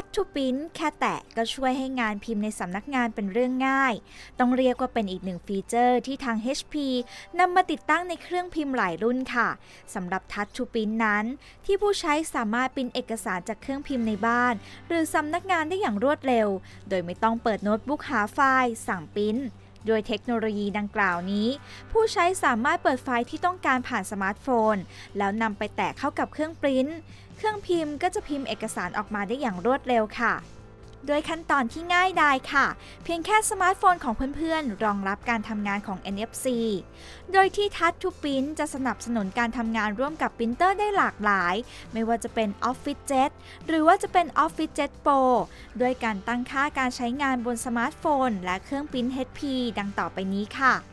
ทัชทูปิ้นแค่แตะก็ช่วยให้งานพิมพ์ในสำนักงานเป็นเรื่องง่าย ต้องเรียกว่าเป็นอีกหนึ่งฟีเจอร์ที่ทาง HP นำมาติดตั้งในเครื่องพิมพ์หลายรุ่นค่ะสำหรับทัชทูปิ้นนั้น ที่ผู้ใช้สามารถพิมพ์เอกสารจากเครื่องพิมพ์ในบ้าน หรือสำนักงานได้อย่างรวดเร็ว โดยไม่ต้องเปิดโน้ตบุ๊กหาไฟล์ สั่งพิมพ์ โดยเทคโนโลยีดังกล่าวนี้ ผู้ใช้สามารถเปิดไฟล์ที่ต้องการผ่านสมาร์ทโฟน แล้วนำไปแตะเข้ากับเครื่องปริ้น เครื่องพิมพ์ก็จะพิมพ์เอกสารออกมาได้อย่างรวดเร็วค่ะ โดยขั้นตอนที่ง่ายดายค่ะ เพียงแค่สมาร์ทโฟนของเพื่อนๆ รองรับการทำงานของ NFC โดยที่ Touch to Print จะสนับสนุนการทำงานร่วมกับปรินเตอร์ได้หลากหลาย ไม่ว่าจะเป็น Office Jet หรือว่าจะเป็น Office Jet Pro ด้วยการตั้งค่าการใช้งานบนสมาร์ทโฟน และเครื่องปริ้น HP ดังต่อไปนี้ค่ะ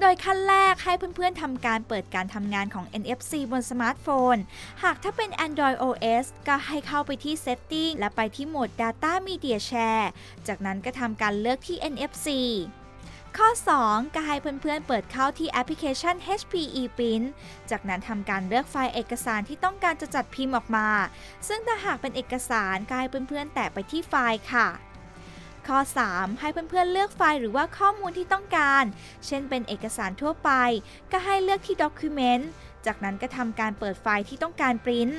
โดยขั้นแรกให้เพื่อนๆทำการเปิดการทำงานของ NFC บนสมาร์ทโฟน หากถ้าเป็น Android OS ก็ให้เข้าไปที่ Setting และไปที่โหมด Data Media Share จากนั้นก็ทำการเลือกที่ NFC ข้อ 2 ก็ให้เพื่อนๆ เปิดเข้าที่แอปพลิเคชัน HP ePrint จากนั้นทำการเลือกไฟล์เอกสารที่ต้องการจะจัดพิมพ์ออกมา ซึ่งถ้าหากเป็นเอกสารก็ให้เพื่อนๆ แตะไปที่ไฟล์ค่ะ ข้อ 3 ให้เพื่อนๆเลือกไฟล์หรือว่าข้อมูลที่ต้องการ เช่นเป็นเอกสารทั่วไป ก็ให้เลือกที่ Document จากนั้นก็ทำการเปิดไฟล์ที่ต้องการปริ้น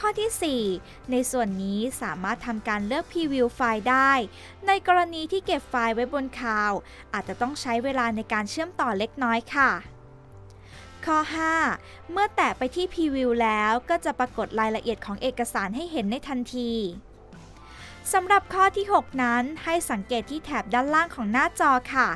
ข้อที่ 4 ในส่วนนี้สามารถทำการเลือก Preview ไฟล์ได้ ในกรณีที่เก็บไฟล์ไว้บนคลาวด์อาจจะต้องใช้เวลาในการเชื่อมต่อเล็กน้อยค่ะ ข้อ 5 เมื่อแตะไปที่ Preview แล้วก็จะปรากฏรายละเอียดของเอกสารให้เห็นในทันที สำหรับข้อที่ 6 นั้นให้สังเกตที่แถบด้านล่างของหน้าจอค่ะ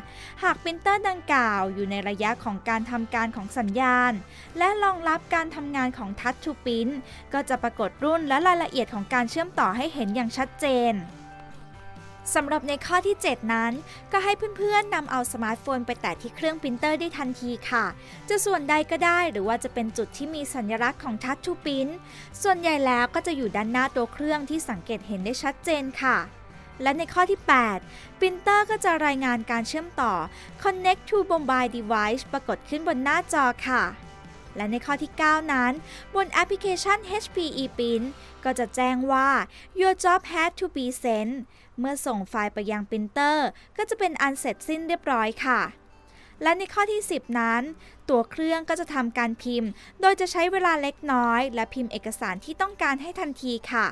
หากปรินเตอร์ดังกล่าวอยู่ในระยะของการทำการของสัญญาณ และรองรับการทำงานของ Touch to Print ก็จะปรากฏรุ่นและรายละเอียดของการเชื่อมต่อให้เห็นอย่างชัดเจน สำหรับในข้อที่ 7 นั้น ก็ให้เพื่อนๆนำเอาสมาร์ทโฟนไปแตะที่เครื่องปรินเตอร์ได้ทันทีค่ะ จะส่วนใดก็ได้หรือว่าจะเป็นจุดที่มีสัญลักษณ์ของ Touch to Print ส่วนใหญ่แล้วก็จะอยู่ด้านหน้าตัวเครื่องที่สังเกตเห็นได้ชัดเจนค่ะ และในข้อที่ 8 ปรินเตอร์ก็จะรายงานการเชื่อมต่อ Connect to Mobile Device ปรากฏขึ้นบนหน้าจอค่ะและในข้อที่ 9 นั้น บนแอปพลิเคชัน HP ePrint ก็จะแจ้งว่า Your job had to be sent เมื่อส่งไฟล์ไปยังปรินเตอร์ ก็จะเป็นอันเสร็จสิ้นเรียบร้อยค่ะ และในข้อที่ 10 นั้น ตัวเครื่องก็จะทำการพิมพ์ โดยจะใช้เวลาเล็กน้อย และพิมพ์เอกสารที่ต้องการให้ทันทีค่ะ